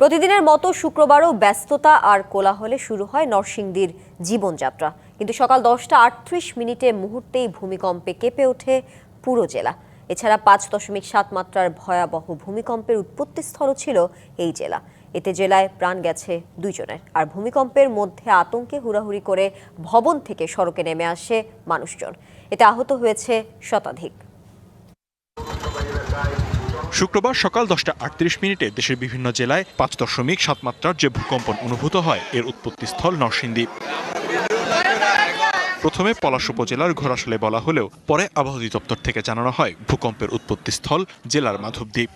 প্রতিদিনের মতো শুক্রবারও ব্যস্ততা আর কোলাহলে শুরু হয় নরসিংদীর জীবনযাত্রা। কিন্তু সকাল দশটা আটত্রিশ মিনিটে মুহূর্তেই ভূমিকম্পে কেঁপে ওঠে পুরো জেলা। এছাড়া পাঁচ দশমিক সাত মাত্রার ভয়াবহ ভূমিকম্পের উৎপত্তিস্থলও ছিল এই জেলা। এতে জেলায় প্রাণ গেছে দুইজনের। আর ভূমিকম্পের মধ্যে আতঙ্কে হুড়াহুড়ি করে ভবন থেকে সড়কে নেমে আসে মানুষজন। এতে আহত হয়েছে শতাধিক। শুক্রবার সকাল দশটা আটত্রিশ মিনিটে দেশের বিভিন্ন জেলায় পাঁচ দশমিক সাত মাত্রার যে ভূকম্পন অনুভূত হয়, এর উৎপত্তিস্থল নরসিংদী। প্রথমে পলাশ উপজেলার ঘোড়াশালে বলা হলেও পরে আবহাওয়া অধিদপ্তর থেকে জানানো হয়, ভূকম্পের উৎপত্তিস্থল জেলার মাধবদ্বীপ।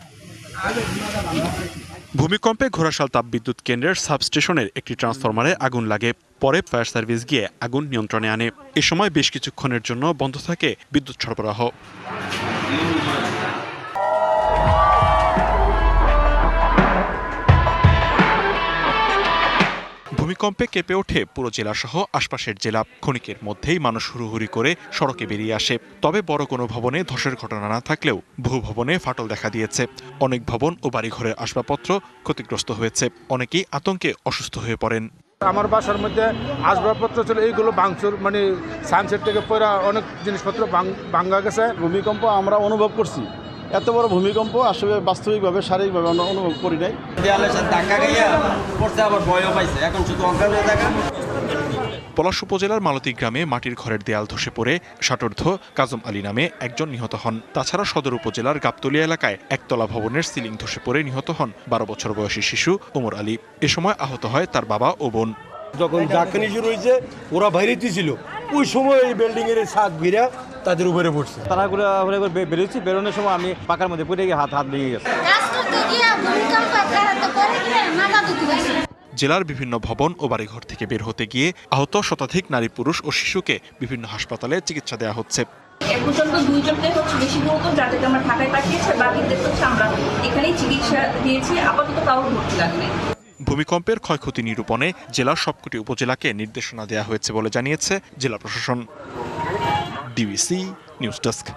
ভূমিকম্পে ঘোড়াশাল তাপবিদ্যুৎ কেন্দ্রের সাবস্টেশনের একটি ট্রান্সফরমারে আগুন লাগে, পরে ফায়ার সার্ভিস গিয়ে আগুন নিয়ন্ত্রণে আনে। এ সময় বেশ কিছুক্ষণের জন্য বন্ধ থাকে বিদ্যুৎ সরবরাহ। ভূমিকম্পে কেঁপে ওঠে পুরো জেলাসহ আশপাশের জেলা। ক্ষণিকের মধ্যেই মানুষ হুড়ুহুড়ি করে সড়কে বেরিয়ে আসে। তবে বড় কোনো ভবনে ধসের ঘটনা না থাকলেও বহু ভবনে ফাটল দেখা দিয়েছে। অনেক ভবন ও বাড়িঘরের আসবাবপত্র ক্ষতিগ্রস্ত হয়েছে। অনেকেই আতঙ্কে অসুস্থ হয়ে পড়েন। আমার বাসার মধ্যে আসবাবপত্র ছিল, এইগুলো ভাঙচুর মানে সানসেট থেকে পড়া অনেক জিনিসপত্র ভাঙ- ভাঙা গেছে। ভূমিকম্প আমরা অনুভব করছি। এত বড় ভূমিকম্প আসলে বাস্তবিকভাবে শারীরিকভাবে আমরা অনুভব করি নাই। দেয়ালের সাথে ধাক্কা খাইয়া পড়ছে আবার ভয়ও পাইছে। এখন শুধু অজ্ঞান হয়ে থাকা। পলাশ উপজেলার মালতী গ্রামে মাটির ঘরের দেয়াল ধসে পড়ে ষাটোর্ধ কাজম আলী নামে একজন নিহত হন। তাছাড়া সদর উপজেলার গাবতলিয়া এলাকায় একতলা ভবনের সিলিং ধসে পড়ে নিহত হন বারো বছর বয়সী শিশু ওমর আলী। এ সময় আহত হয় তার বাবা ও বোন। যখন জাকানি শুরু হয়েছে ওরা বাইরে ছিল। ওই সময় এই বিল্ডিং এর ছাদ ঘিরা তাদের উপরে পড়ছে। তারা ঘুরে ঘুরে ঘুরে বেরোচ্ছি। বেরোনোর সময় আমি পাকার মধ্যে পড়ে গিয়ে হাত হাত ভেঙে গেছে। জেলার বিভিন্ন ভবন ও বাড়িঘর থেকে বের হতে গিয়ে আহত শতাধিক নারী পুরুষ ও শিশুকে বিভিন্ন হাসপাতালে চিকিৎসা দেওয়া হচ্ছে। পর্যন্ত দুইজনকে হচ্ছে বেশি গুরুতর যাদেরকে আমরা ঢাকায় পাঠিয়েছি বাকিদের হচ্ছে আমরা এখানেই চিকিৎসা দিয়েছি। আপাতত কারোর ভর্তি লাগবে। ভূমিকম্পের ক্ষয়ক্ষতি নিরূপণে জেলার সবকটি উপজেলাকে নির্দেশনা দেওয়া হয়েছে বলে জানিয়েছে জেলা প্রশাসন। DVC News Desk.